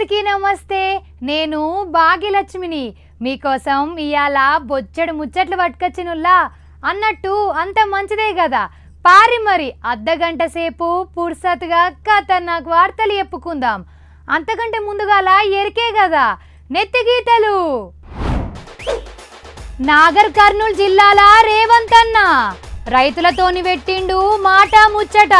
అందరికీ నమస్తే. నేను భాగ్యలక్ష్మిని. మీకోసం ఇవాళ బొచ్చడు ముచ్చట్లు పట్టుకొచ్చినుల్లా. అన్నట్టు అంత మంచిదే కదా పారి మరి అర్ధగంట సేపు పుర్సత్గా ఖతర్నాక్ వార్తలు చెప్పుకుందాం. అంతకంటే ముందుగాల ఎరికే కదా నెత్తి గీతలు. నాగర్ కర్నూలు జిల్లాల రేవంత్ అన్న రైతులతోని పెట్టిండు మాట ముచ్చట.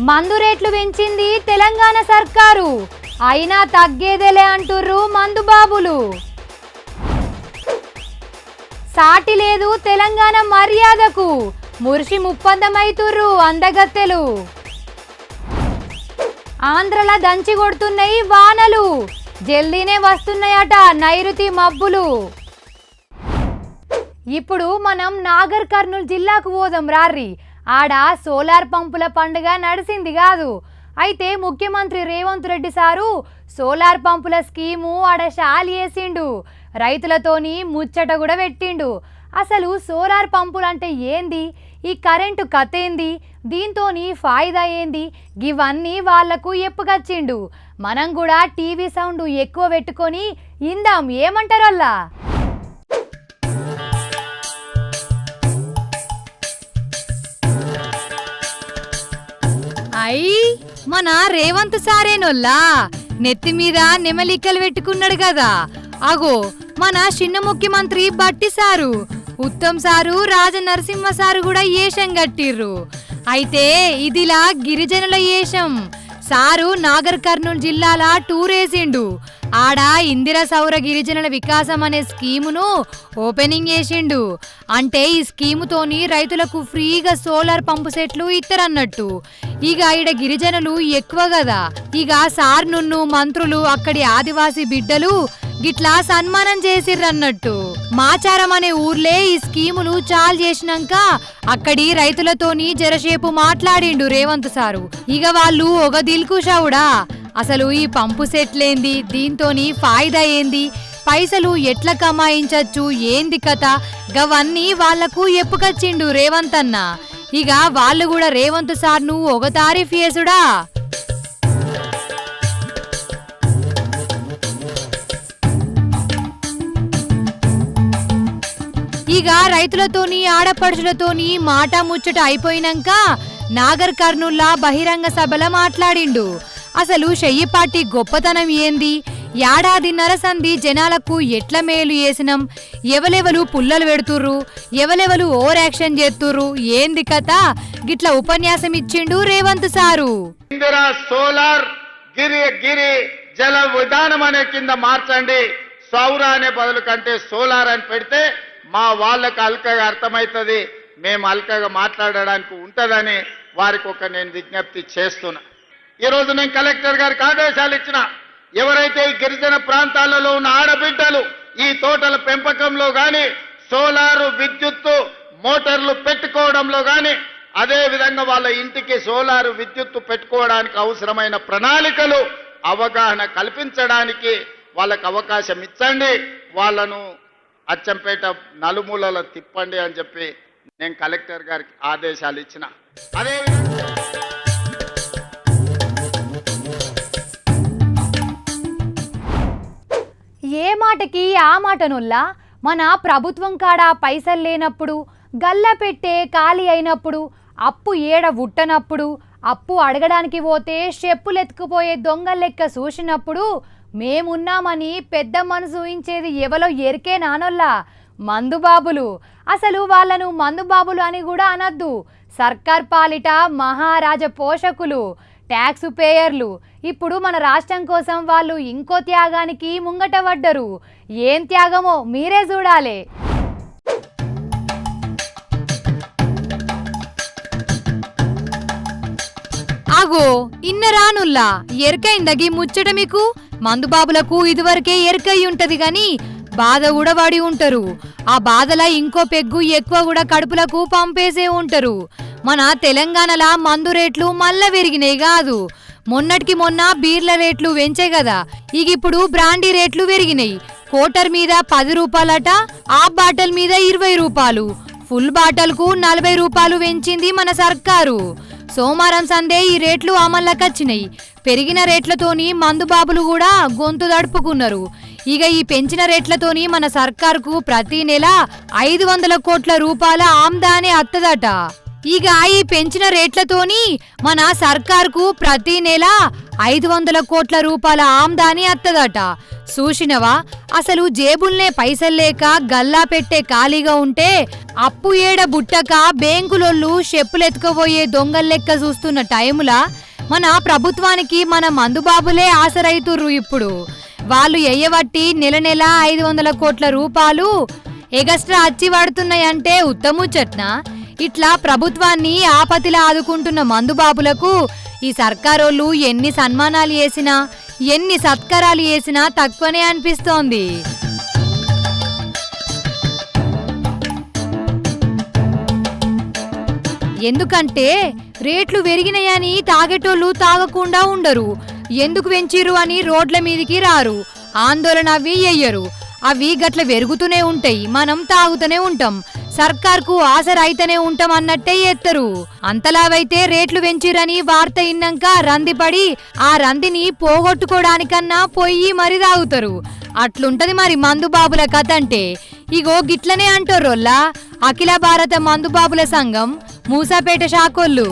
మందు రేట్లు పెంచింది తెలంగాణ సర్కారు. అయినా తగ్గేదేలే అంటుర్రు మందు బాబులు. సాటి లేదు తెలంగాణ మర్యాదకు. మురిషి ముప్పందమైతుర్రు అందగత్తెలు. ఆంధ్రల దంచి కొడుతున్నాయి వానలు. జల్దీనే వస్తున్నాయట నైరుతి మబ్బులు. ఇప్పుడు మనం నాగర్ కర్నూలు జిల్లాకు పోదాం రార్రి. ఆడ సోలార్ పంపుల పండుగ నడిసింది కాదు. అయితే ముఖ్యమంత్రి రేవంత్ రెడ్డి సారు సోలార్ పంపుల స్కీము ఆడ షాలి వేసిండు. రైతులతోని ముచ్చట కూడా పెట్టిండు. అసలు సోలార్ పంపులు అంటే ఏంది? ఈ కరెంటు కథ ఏంది దీంతోని ఫాయిదా ఏంది? ఇవన్నీ వాళ్ళకు ఎప్పుకొచ్చిండు. మనం కూడా టీవీ సౌండ్ ఎక్కువ పెట్టుకొని ఇందాం ఏమంటారు అల్లా అయ్యి మన రేవంత్ సారేనోల్లా. నెత్తి మీద నెమలికలు పెట్టుకున్నాడు కదా. అగో మన చిన్న ముఖ్యమంత్రి Bhatti sir. Uttam sir Raja Narasimha sir కూడా ఏషం కట్టిర్రు. అయితే ఇదిలా గిరిజనుల ఏషం. సారు నాగర్ కర్నూలు జిల్లాల టూర్ వేసిండు ఆడ ఇందిర సౌర గిరిజనుల వికాసం అనే స్కీమును ఓపెనింగ్ చేసిండు. అంటే ఈ స్కీముతోని రైతులకు ఫ్రీగా సోలార్ పంపు సెట్లు ఇత్తరన్నట్టు. ఇక ఈడ గిరిజనులు ఎక్కువ కదా ఇక సార్ నున్ను మంత్రులు అక్కడి ఆదివాసీ బిడ్డలు గిట్లా సన్మానం చేసిర్రన్నట్టు. మాచారం అనే ఊర్లే ఈ స్కీములు చాలు చేసినాక అక్కడి రైతులతోని జరసేపు మాట్లాడిండు రేవంత్ సారు. ఇక వాళ్ళు ఒక దిల్కుషావుడా. అసలు ఈ పంపు సెట్లేంది? దీంతోని ఫాయిదా ఏంది? పైసలు ఎట్లా కమాయించచ్చు? ఏంది కథ? గవన్నీ వాళ్ళకు ఎప్పుకొచ్చిండు రేవంత్ అన్న ఇక వాళ్ళు కూడా రేవంత్ సార్ను ఒక తారీఫ్ చేసుడా? ఇక రైతులతోని ఆడపడుచులతోని మాట ముచ్చట అయిపోయినాక నాగర్ కర్నూల్లా బహిరంగ సభల మాట్లాడిండు. అసలు చెయ్యిపాటి గొప్పతనం ఏంది? ఏడాదిన్నర సంధి జనాలకు ఎట్ల మేలు చేసినాం ఎవలెవలు పుల్లలు పెడుతుర్రు? ఎవలెవలు ఓవర్ యాక్షన్ చేస్తుర్రు? ఏంది కథ? గిట్ల ఉపన్యాసం ఇచ్చిండు రేవంత్ సారు. ఇందిరా సోలార్ గిరి గిరి జల విధానం అనే కింద మార్చండి. సౌర అనే బదులు కంటే సోలార్ అని పెడితే మా వాళ్ళకు అల్కగా అర్థమవుతుంది మేము అల్కగా మాట్లాడడానికి ఉంటుందని వారికి ఒక నేను విజ్ఞప్తి చేస్తున్నా. ఈరోజు నేను కలెక్టర్ గారికి ఆదేశాలు ఇచ్చిన ఎవరైతే ఈ గిరిజన ప్రాంతాలలో ఉన్న ఆడబిడ్డలు ఈ తోటల పెంపకంలో కానీ సోలారు విద్యుత్తు మోటార్లు పెట్టుకోవడంలో కానీ అదేవిధంగా వాళ్ళ ఇంటికి సోలారు విద్యుత్తు పెట్టుకోవడానికి అవసరమైన ప్రణాళికలు అవగాహన కల్పించడానికి వాళ్ళకు అవకాశం ఇచ్చండి. వాళ్ళను అచ్చంపేట నలుమూలల తిప్పండి అని చెప్పి నేను కలెక్టర్ గారికి ఆదేశాలు ఇచ్చిన. అదే ఏ మాటకి ఆ మాటనుల్లా? మన ప్రభుత్వం కాడ పైసలు లేనప్పుడు గల్ల పెట్టే ఖాళీ అయినప్పుడు అప్పు ఏడ ఉట్టనప్పుడు అప్పు అడగడానికి పోతే చెప్పులెత్తుకుపోయే దొంగ లెక్క చూసినప్పుడు మేమున్నామని పెద్ద మనసు ఊహించేది ఎవలో ఎరికే నానొల్లా? మందుబాబులు అసలు వాళ్ళను మందుబాబులు అని కూడా అనొద్దు. సర్కార్ పాలిట మహారాజ పోషకులు ట్యాక్స్ పేయర్లు. ఇప్పుడు మన రాష్ట్రం కోసం వాళ్ళు ఇంకో త్యాగానికి ముంగట పడ్డరు. ఏం త్యాగమో మీరే చూడాలి. ఆగో ఇన్నరానుల్లా ఎరకైందగి ముచ్చట మీకు? మందుబాబులకు ఇదివరకే ఎరుకై ఉంటది గాని బాధ కూడా పడి ఉంటారు. ఆ బాధల ఇంకో పెగ్గు ఎక్కువ కూడా కడుపులకు పంపేసే ఉంటారు. మన తెలంగాణలా మందు రేట్లు మళ్ళా పెరిగినాయి కాదు. మొన్నటికి మొన్న బీర్ల రేట్లు పెంచే కదా ఇక ఇప్పుడు బ్రాండీ రేట్లు పెరిగినాయి. కోటర్ మీద పది రూపాయలట ఆ బాటల్ మీద ఇరవై రూపాయలు. ఫుల్ బాటల్కు నలభై రూపాయలు పెంచింది మన సర్కారు. సోమవారం సందే ఈ రేట్లు అమల్లోకి వచ్చినాయి పెరిగిన రేట్లతోని మందుబాబులు కూడా గొంతు దడుపుకున్నారు. ఇక ఈ పెంచిన రేట్లతోని మన సర్కార్కు ప్రతి నెల ఐదు వందల కోట్ల రూపాయల ఆమ్దానే అత్తదట. ఇక ఈ పెంచిన రేట్లతోని మన సర్కార్కు ప్రతి నెల ఐదు వందల కోట్ల రూపాయల ఆమ్దాని అత్తదట. చూసినవా? అసలు జేబుల్నే పైసల్లేక గల్లా పెట్టే ఖాళీగా ఉంటే అప్పు ఏడ బుట్టక బేంకులోళ్ళు చెప్పులెత్తుకుపోయే దొంగల లెక్క చూస్తున్న టైములా? మన ప్రభుత్వానికి మన మందుబాబులే ఆసరైతుర్రు ఇప్పుడు. వాళ్ళు ఎయ్యబట్టి నెల నెల ఐదు వందల కోట్ల రూపాయలు ఎగస్ట్రా అచ్చి పడుతున్నాయంటే ఉత్తముచ్చట్న? ఇట్లా ప్రభుత్వాన్ని ఆపతిలా ఆదుకుంటున్న మందుబాబులకు ఈ సర్కారోళ్ళు ఎన్ని సన్మానాలు చేసినా ఎన్ని సత్కారాలు చేసినా తక్కువనే అనిపిస్తోంది. ఎందుకంటే రేట్లు పెరిగినాయని తాగేటోళ్ళు తాగకుండా ఉండరు. ఎందుకు పెంచిర్రు అని రోడ్ల మీదికి రారు. ఆందోళన అవి చెయ్యరు అవి గట్ల పెరుగుతూనే ఉంటాయి. మనం తాగుతూనే ఉంటాం. సర్కార్కు ఆసరైతేనే ఉంటాం అన్నట్టే ఎత్తరు. అంతలావైతే రేట్లు పెంచిరని వార్త ఇన్నాక రందిపడి ఆ రందిని పోగొట్టుకోవడానికన్నా పొయ్యి మరి తాగుతారు. అట్లుంటది మరి మందుబాబుల కథ అంటే ఇగో గిట్లనే అంటోర్రోల్లా అఖిల భారత మందుబాబుల సంఘం మూసాపేట శాఖోళ్ళు.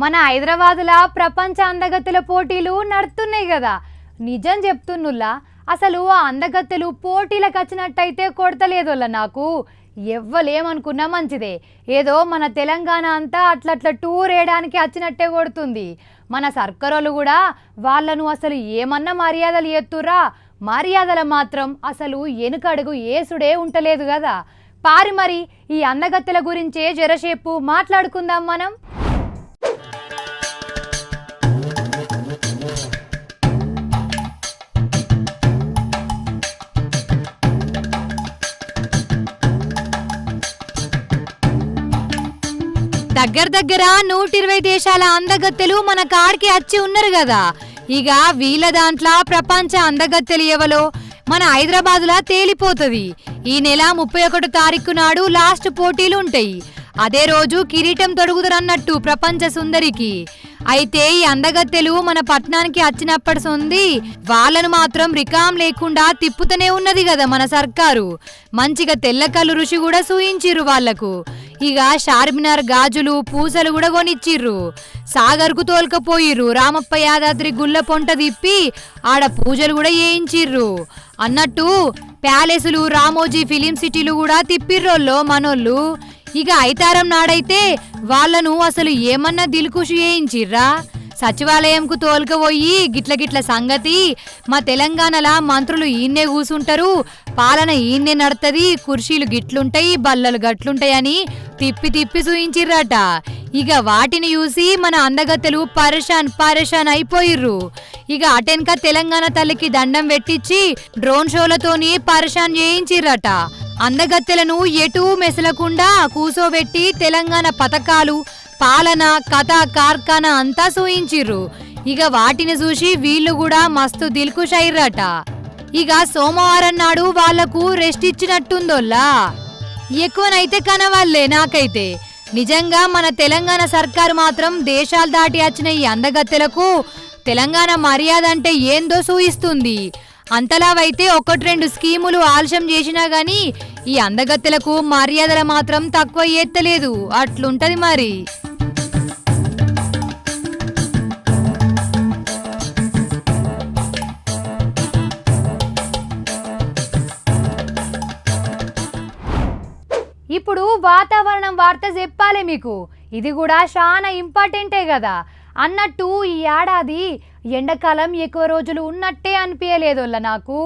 మన హైదరాబాదుల ప్రపంచ అందగత్తెల పోటీలు నడుస్తున్నాయి కదా. నిజం చెప్తున్నులా అసలు ఆ అందగత్తెలు పోటీలకు వచ్చినట్టయితే కొడతలేదోళ్ళ నాకు. ఎవ్వలేమనుకున్నా మంచిదే. ఏదో మన తెలంగాణ అంతా అట్లట్ల టూర్ వేయడానికి వచ్చినట్టే కొడుతుంది. మన సర్కరోళ్ళు కూడా వాళ్ళను అసలు ఏమన్నా మర్యాదలు ఎత్తురా మర్యాదలు మాత్రం అసలు వెనుకడుగు ఏసుడే ఉంటలేదు కదా. పారి మరి ఈ అందగత్తెల గురించే జరసేపు మాట్లాడుకుందాం మనం. దగ్గర దగ్గర నూట ఇరవై దేశాల అందగత్తెలు మన కాడికి వచ్చి ఉన్నారు కదా. ఇక వీళ్ళ దాంట్లో ప్రపంచ అందగత్తెలు ఎవలో? మన హైదరాబాద్లా తేలిపోతుంది. ఈ నెల ముప్పై ఒకటో తారీఖు నాడు లాస్ట్ పోటీలు ఉంటాయి. అదే రోజు కిరీటం తొడుగుదరన్నట్టు ప్రపంచ సుందరికి. అయితే ఈ అందగత్తెలు మన పట్నానికి వచ్చినప్పటి సొంది వాళ్ళను మాత్రం రికాం లేకుండా తిప్పుతూనే ఉన్నది కదా మన సర్కారు. మంచిగా తెల్లకల్లు ఋషి కూడా సూయించిర్రు వాళ్ళకు ఇక షార్మినార్ గాజులు పూసలు కూడా కొనిచ్చిర్రు. సాగర్కు తోల్కపోయిర్రు. రామప్ప యాదాద్రి గుళ్ళ పొంట తిప్పి ఆడ పూజలు కూడా చేయించిర్రు. అన్నట్టు ప్యాలెసులు రామోజీ ఫిలిం సిటీలు కూడా తిప్పిర్రోల్లో మనోళ్ళు. ఇక ఐతారం నాడైతే వాళ్ళను అసలు ఏమన్నా దిల్కుషు చేయించిర్రా? సచివాలయంకు తోలుకపోయి గిట్ల గిట్ల సంగతి. మా తెలంగాణల మంత్రులు ఈయన్నే కూసుంటారు. పాలన ఈయన్నే నడుతుంది కుర్చీలు గిట్లుంటాయి బల్లలు గట్లుంటాయని తిప్పి తిప్పి చూయించిర్రట ఇక వాటిని చూసి మన అందగత్తెలు పరేషాన్ పరేషాన్ అయిపోయిర్రు. ఇక అటెన్క తెలంగాణ తల్లికి దండం పెట్టించి డ్రోన్ షోలతోని పరేషాన్ చేయించిర్రట. అందగత్తెలను ఎటూ మెసలకుండా కూసోబెట్టి తెలంగాణ పథకాలు పాలన కథ కార్ఖానా అంతా సూయించిర్రు ఇక వాటిని చూసి వీళ్ళు కూడా మస్తు దిల్కుష్ అయ్యిర్రట ఇక సోమవారం నాడు వాళ్ళకు రెస్ట్ ఇచ్చినట్టుందోల్లా. ఎక్కువనైతే కనవాళ్ళే నాకైతే. నిజంగా మన తెలంగాణ సర్కారు మాత్రం దేశాలు దాటి వచ్చిన ఈ అందగత్తెలకు తెలంగాణ మర్యాద అంటే ఏందో సూయిస్తుంది. అంతలావైతే ఒకటి రెండు స్కీములు ఆలస్యం చేసినా గాని ఈ అందగత్తెలకు మర్యాదలు మాత్రం తక్కువ ఎత్తలేదు. అట్లుంటది మరి. ఇప్పుడు వాతావరణం వార్త చెప్పాలి మీకు. ఇది కూడా చాలా ఇంపార్టెంటే కదా. అన్నట్టు ఈ ఏడాది ఎండాకాలం ఎక్కువ రోజులు ఉన్నట్టే అనిపించలేదోళ్ళ నాకు.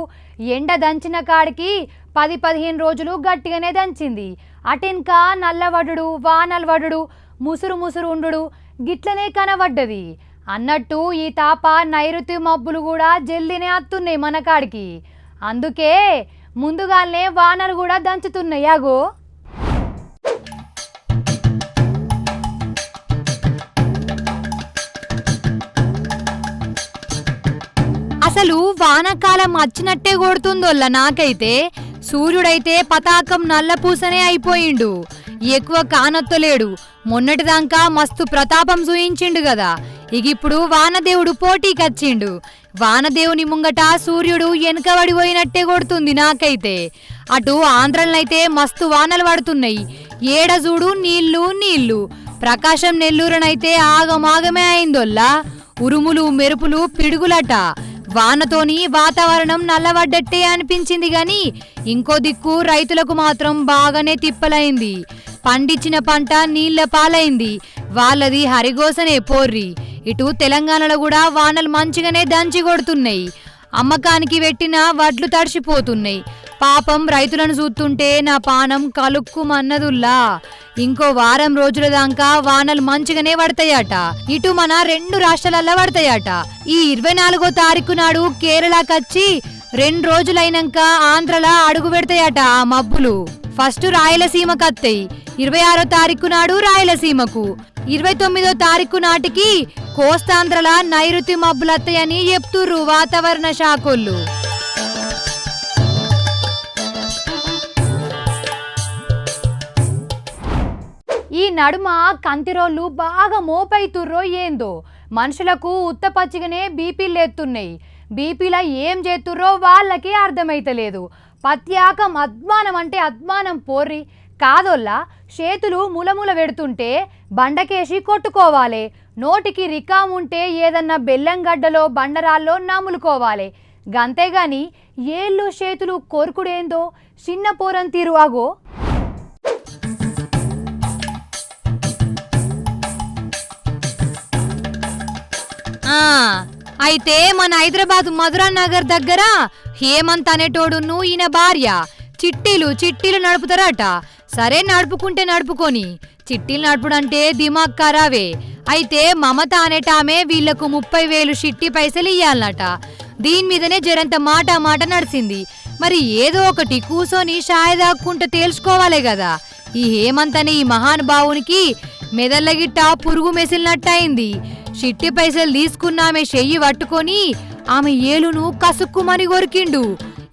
ఎండ దంచిన కాడికి పది పదిహేను రోజులు గట్టిగానే దంచింది. అటెన్కా నల్లవడుడు వానల్వడుడు ముసురు ముసురు ఉండు గిట్లనే కనబడ్డది. అన్నట్టు ఈ తాప నైరుతి మబ్బులు కూడా జల్దినే అత్తున్నాయి మన కాడికి. అందుకే ముందుగానే వానలు కూడా దంచుతున్నాయి అగో అసలు వానాకాలం వచ్చినట్టే కొడుతుందోళ్ళ నాకైతే. సూర్యుడైతే పతాకం నల్లపూసనే అయిపోయిండు. ఎక్కువ కానొత్తలేడు మొన్నటిదాకా మస్తు ప్రతాపం చూయించిండు కదా ఇక ఇప్పుడు వానదేవుడు పోటీకచ్చిండు. వానదేవుని ముంగట సూర్యుడు వెనుకబడిపోయినట్టే కొడుతుంది నాకైతే. అటు ఆంధ్రలనైతే మస్తు వానలు పడుతున్నాయి. ఏడ చూడు నీళ్ళు నీళ్ళు ప్రకాశం నెల్లూరునైతే ఆగమాగమే అయిందొల్లా. ఉరుములు మెరుపులు పిడుగులట. వానతోని వాతావరణం నల్లబడ్డట్టే అనిపించింది గాని ఇంకో దిక్కు రైతులకు మాత్రం బాగానే తిప్పలైంది. పండించిన పంట నీళ్ళ పాలైంది. వాళ్ళది హరిగోసనే పోర్రి. ఇటు తెలంగాణలో కూడా వానలు మంచిగానే దంచి కొడుతున్నాయి. అమ్మకానికి పెట్టిన వడ్లు తడిసిపోతున్నాయి. పాపం రైతులను చూస్తుంటే నా పానం కలుక్కుమన్నదుల్లా. ఇంకో వారం రోజుల దాకా వానలు మంచిగానే పడతాయట. ఇటు మన రెండు రాష్ట్రాలలో పడతాయట. ఈ ఇరవై నాలుగో తారీఖు నాడు కేరళకచ్చి రెండు రోజులైనాక ఆంధ్రలా అడుగు పెడతాయట ఆ మబ్బులు. ఫస్ట్ రాయలసీమకు అత్తయి ఇరవై ఆరో తారీఖు నాడు రాయలసీమకు. ఇరవై తొమ్మిదో తారీఖు నాటికి కోస్తాంధ్రల నైరుతి మబ్బులత్తయని చెప్తుర్రు వాతావరణ శాఖోళ్ళు. ఈ నడుమ కంతిరోళ్ళు బాగా మోపైతుర్రో ఏందో? మనుషులకు ఉత్తపచ్చిగానే బీపీలు ఎత్తున్నాయి బీపీలో ఏం చేస్తుర్రో వాళ్ళకి అర్థమైతలేదు. పత్యాకం అద్మానం అంటే అద్మానం పోర్రి. కాదోల్లా చేతులు ములముల పెడుతుంటే బండకేసి కొట్టుకోవాలి. నోటికి రికాం ఉంటే ఏదన్నా బెల్లం గడ్డలో బండరాల్లో నములుకోవాలి. గంతేగాని ఏళ్ళు చేతులు కొరుకుడేందో చిన్న పోరం తీరు అగో అయితే మన హైదరాబాద్ మధురా నగర్ దగ్గర హేమంత్ అనేటోడును ఈయన భార్య. చిట్టీలు చిట్టీలు నడుపుతారట. సరే నడుపుకుంటే నడుపుకొని చిట్టీలు నడుపుడంటే దిమాగ్ ఖరావే అయితే మమత అనేటామె వీళ్ళకు ముప్పై వేలు షిట్టి పైసలు ఇయ్యాలన్నట. దీని మీదనే జరంత మాట మాట నడిచింది మరి ఏదో ఒకటి కూసోని షాయదాక్కుంటే తేల్చుకోవాలే కదా ఈ హేమంత్ అనే ఈ మహానుభావునికి భావునికి మెదల్లగిట్ట పురుగు మెసిలినట్టయింది. షిట్టి పైసలు తీసుకున్న ఆమె చెయ్యి పట్టుకొని ఆమె ఏలును కసుక్కుమని కొరికిండు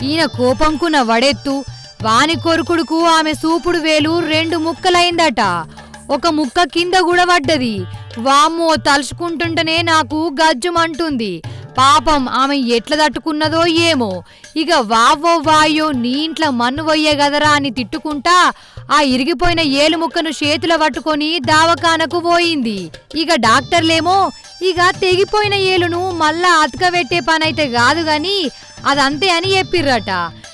ఈయన కోపంకున్న వడెత్తు వాని కొరుకుడుకు ఆమె సూపుడు వేలు రెండు ముక్కలైందట. ఒక ముక్క కింద కూడా పడ్డది వామ్మో తలుచుకుంటుంటేనే నాకు గజ్జుమంటుంది. పాపం ఆమె ఎట్లా తట్టుకున్నదో ఏమో. ఇక వావో వాయో నీ ఇంట్లో మన్ను వయ్యే కదరా అని తిట్టుకుంటా ఆ ఇరిగిపోయిన ఏలు ముక్కను చేతిలో పట్టుకొని దావకానకు పోయింది. ఇక డాక్టర్లేమో ఇక తెగిపోయిన ఏలును మళ్ళా అతకబెట్టే పనైతే కాదు గాని అదంతే అని చెప్పిర్రట.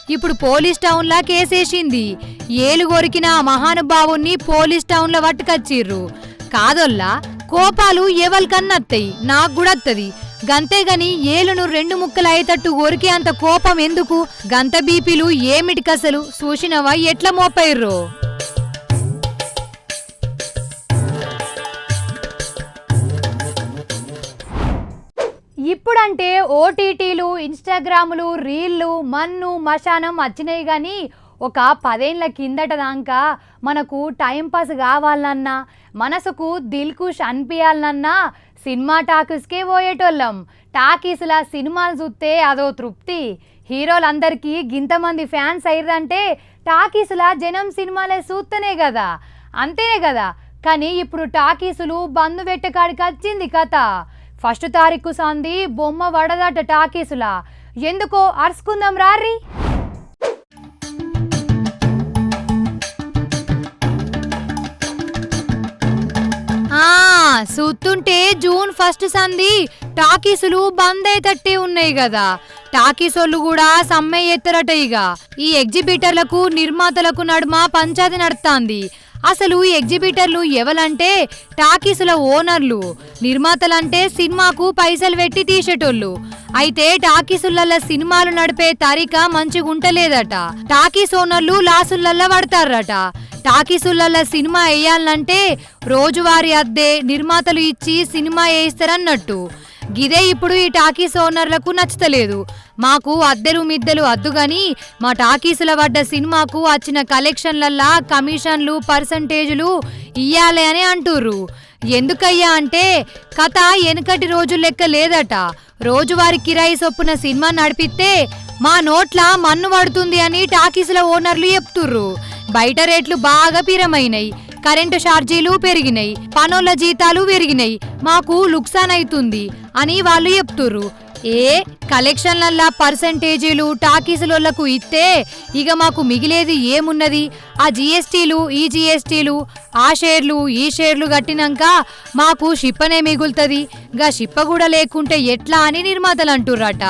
ఇప్పుడు పోలీస్ టౌన్లా కేసేసింది. ఏలు కొరికిన ఆ మహానుభావుణ్ణి పోలీస్ టౌన్లో పట్టుకొచ్చిర్రు. కాదొల్లా కోపాలు ఎవరికన్నత్తయి నాకు కూడా అత్తది గంతేగాని ఏలును రెండు ముక్కలు అయ్యేటట్టు కొరికి అంత కోపం ఎందుకు? గంత బీపీలు ఏమిటికసలు? చూసినవా? ఎట్లా మోపైర్రో? ఇప్పుడంటే ఓటీటీలు ఇన్స్టాగ్రాములు రీళ్ళు మన్ను మశానం వచ్చినాయి కానీ ఒక పదేళ్ళ కిందట దాకా మనకు టైంపాస్ కావాలన్నా మనసుకు దిల్కుష్ అనిపించాలన్నా సినిమా టాకీస్కే పోయేటోళ్ళం. టాకీస్ల సినిమాలు చూస్తే అదో తృప్తి. హీరోలందరికీ గింతమంది ఫ్యాన్స్ అయ్యారంటే టాకీస్ల జనం సినిమాలే చూస్తేనే కదా అంతేనే కదా కానీ ఇప్పుడు టాకీసులు బంధు పెట్టకాడికి వచ్చింది కథ. ఫస్ట్ తారీఖు సంది బొమ్మ వడదట టాకీసులా. ఎందుకో అరుచుకుందాం రారి చూస్తుంటే జూన్ ఫస్ట్ సంది టాకీసులు బంద్ అయ్యేటట్టే ఉన్నాయి కదా టాకీసోళ్ళు కూడా సమ్మె ఎత్తరట ఇక ఈ ఎగ్జిబిటర్లకు నిర్మాతలకు నడుమ పంచాయతీ నడుస్తాంది అసలు ఈ ఎగ్జిబిటర్లు ఎవలంటే టాకీసుల ఓనర్లు. నిర్మాతలంటే సినిమాకు పైసలు పెట్టి తీసేటోళ్ళు. అయితే టాకీసులల్ల సినిమాలు నడిపే తరిక మంచిగుంటలేదట. టాకీస్ ఓనర్లు లాసులల్ల పడతారట. టాకీసులల్ల సినిమా వేయాలంటే రోజువారీ అద్దె నిర్మాతలు ఇచ్చి సినిమా వేయిస్తారన్నట్టు గిదే ఇప్పుడు ఈ టాకీస్ ఓనర్లకు నచ్చతలేదు. మాకు అద్దెలు మిద్దెలు అద్దు గాని మా టాకీసుల పడ్డ సినిమాకు వచ్చిన కలెక్షన్లల్లా కమిషన్లు పర్సంటేజులు ఇయ్యాలి అని అంటుర్రు. ఎందుకయ్యా అంటే కథ వెనుకటి రోజు లెక్క లేదట. రోజువారి కిరాయి చొప్పున సినిమా నడిపిస్తే మా నోట్ల మన్ను పడుతుంది అని టాకీసుల ఓనర్లు చెప్తుర్రు. బయట రేట్లు బాగా పిరమైనాయి. కరెంటు ఛార్జీలు పెరిగినాయి పనుల జీతాలు పెరిగినాయి మాకు లుక్సాన్ అవుతుంది అని వాళ్ళు చెప్తుర్రు. ఏ కలెక్షన్లల్లా పర్సంటేజీలు టాకీసులకు ఇస్తే ఇక మాకు మిగిలేది ఏమున్నది? ఆ జిఎస్టీలు ఈ జిఎస్టీలు ఆ షేర్లు ఈ షేర్లు కట్టినాక మాకు షిప్పనే మిగులుతుంది. గా షిప్ప కూడా లేకుంటే ఎట్లా అని నిర్మాతలు అంటుర్రట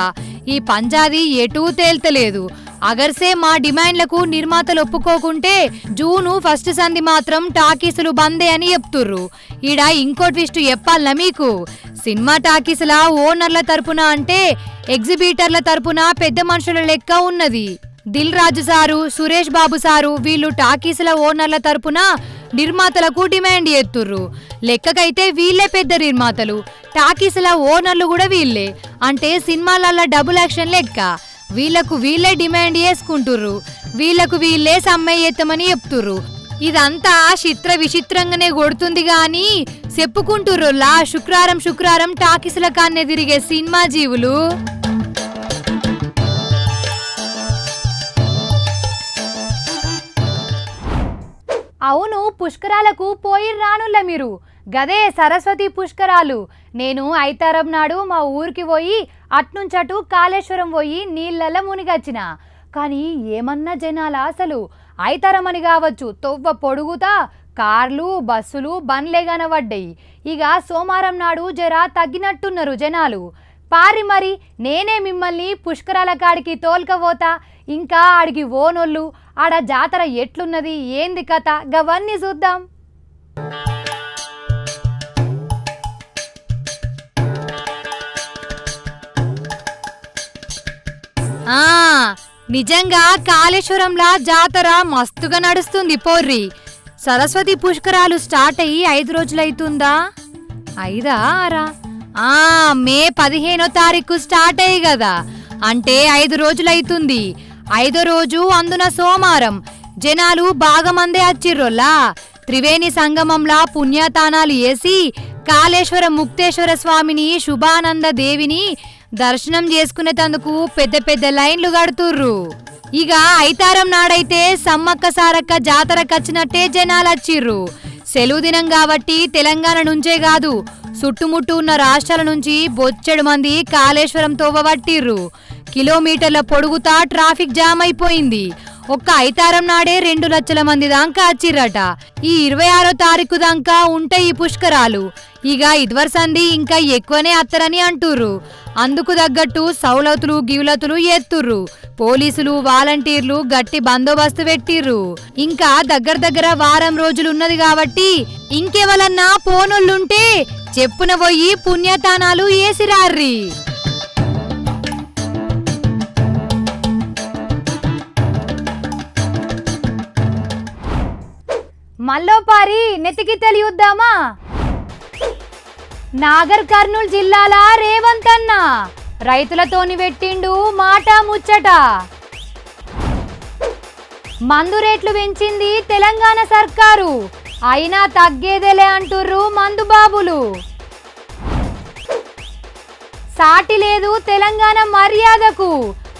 ఈ పంజాది ఎటూ తేల్తలేదు. అగర్సే మా డిమాండ్లకు నిర్మాతలు ఒప్పుకోకుంటే జూను ఫస్ట్ సంధి మాత్రం టాకీసులు బందే అని చెప్తుర్రు. ఈడ ఇంకో ట్విస్ట్ చెప్పాలా మీకు? సినిమా టాకీసుల ఓనర్ల తరపున అంటే ఎగ్జిబిటర్ల తరపున పెద్ద మనుషుల లెక్క ఉన్నది. దిల్ రాజు సారు సురేష్ బాబు సారు వీళ్ళు టాకీసుల ఓనర్ల తరపున నిర్మాతలకు డిమాండ్ చేస్తుర్రు లెక్కకైతే వీళ్ళే పెద్ద నిర్మాతలు. టాకీసుల ఓనర్లు కూడా వీళ్ళే. అంటే సినిమాలల్ల డబుల్ యాక్షన్ లెక్క. వీళ్ళకు వీళ్ళే డిమాండ్ చేసుకుంటుర్రు. వీళ్ళకు వీళ్ళే సమ్మె చెప్తుర్రు. ఇదంతా చిత్ర విచిత్రంగానే కొడుతుంది గాని చెప్పుకుంటుర్రులా శుక్రవారం శుక్రవారం టాకీసుల కాన్నే తిరిగే సినిమా జీవులు. అవును పుష్కరాలకు పోయి రానుల్ల మీరు. గదే సరస్వతి పుష్కరాలు. నేను ఐతారం నాడు మా ఊరికి పోయి అట్నుంచటు కాళేశ్వరం పోయి నీళ్ళల్లో మునిగచ్చిన. కానీ ఏమన్నా జనాల అసలు? ఐతారం అని కావచ్చు తొవ్వ పొడుగుతా కార్లు బస్సులు బండ్లే కనబడ్డాయి ఇక సోమవారం నాడు జర తగ్గినట్టున్నారు జనాలు. పారి మరి నేనే మిమ్మల్ని పుష్కరాల కాడికి తోల్కపోతా. ఇంకా ఆడికి ఓనోళ్ళు ఆడ జాతర ఎట్లున్నది ఏంది కథ గవన్నీ చూద్దాం. నిజంగా కాళేశ్వరంలా జాతర మస్తుగా నడుస్తుంది పోర్రి. సరస్వతి పుష్కరాలు స్టార్ట్ అయ్యి ఐదు రోజులైతుందా? ఐదా ఆరా? ఆ మే పదిహేనో తారీఖు స్టార్ట్ అయ్యి కదా అంటే ఐదు రోజులైతుంది. ఐదో రోజు అందున సోమవారం. జనాలు బాగా మందే వచ్చిర్రోల్లా త్రివేణి సంగమంలా పుణ్యతానాలు వేసి కాళేశ్వర ముక్తేశ్వర స్వామిని శుభానంద దేవిని దర్శనం చేసుకునేటందుకు పెద్ద పెద్ద లైన్లు కడుతుర్రు. ఇక ఐతారం నాడైతే సమ్మక్క సారక్క జాతరకచ్చినట్టే జనాలు వచ్చిర్రు. సెలవు దినం కాబట్టి తెలంగాణ నుంచే కాదు చుట్టుముట్టు ఉన్న రాష్ట్రాల నుంచి బొచ్చెడు మంది కాళేశ్వరం తోవబట్టిర్రు కిలోమీటర్ల పొడుగుతా ట్రాఫిక్ జామ్ అయిపోయింది. ఒక్క ఐతారం నాడే రెండు లక్షల మంది దాకా వచ్చిర్రట. ఈ ఇరవై ఆరో తారీఖు దాకా ఉంటాయి ఈ పుష్కరాలు. ఇక ఇదివర్ సంధి ఇంకా ఎక్కువనే అత్తరని అంటుర్రు. అందుకు తగ్గట్టు సౌలతులు గివులతులు ఎత్తుర్రు. పోలీసులు వాలంటీర్లు గట్టి బందోబస్తు పెట్టిర్రు. ఇంకా దగ్గర దగ్గర వారం రోజులు ఉన్నది కాబట్టి ఇంకెవలన్నా పోనోళ్ళుంటే చెప్పున పోయి పుణ్యతానాలు ఏసిరార్రి. మల్లోపారి నెతికి తెలియద్దామా? నాగర్ కర్నూలు జిల్లాల రేవంత్ అన్న. రైతులతోని పెట్టిండు మాట ముచ్చట. మందు రేట్లు పెంచింది తెలంగాణ సర్కారు. అయినా తగ్గేదేలే అంటుర్రు మందు బాబులు. సాటి లేదు తెలంగాణ మర్యాదకు.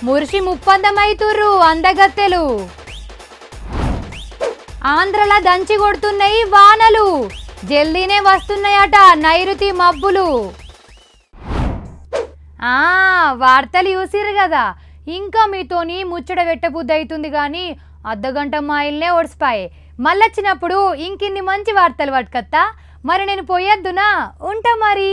మురిషి ముప్పందమైతుర్రు అందగత్తెలు. ఆంధ్రల దంచి కొడుతున్నాయి వానలు. జల్దీనే వస్తున్నాయట నైరుతి మబ్బులు. ఆ వార్తలు చూసిరు కదా. ఇంకా మీతోని ముచ్చట పెట్టబుద్ధి అవుతుంది కానీ అర్ధగంట మాయిల్నే ఒడిసిపాయి మళ్ళొచ్చినప్పుడు ఇంకిన్ని మంచి వార్తలు పట్టుకత్తా మరి నేను పోయొద్దునా? ఉంటా మరి.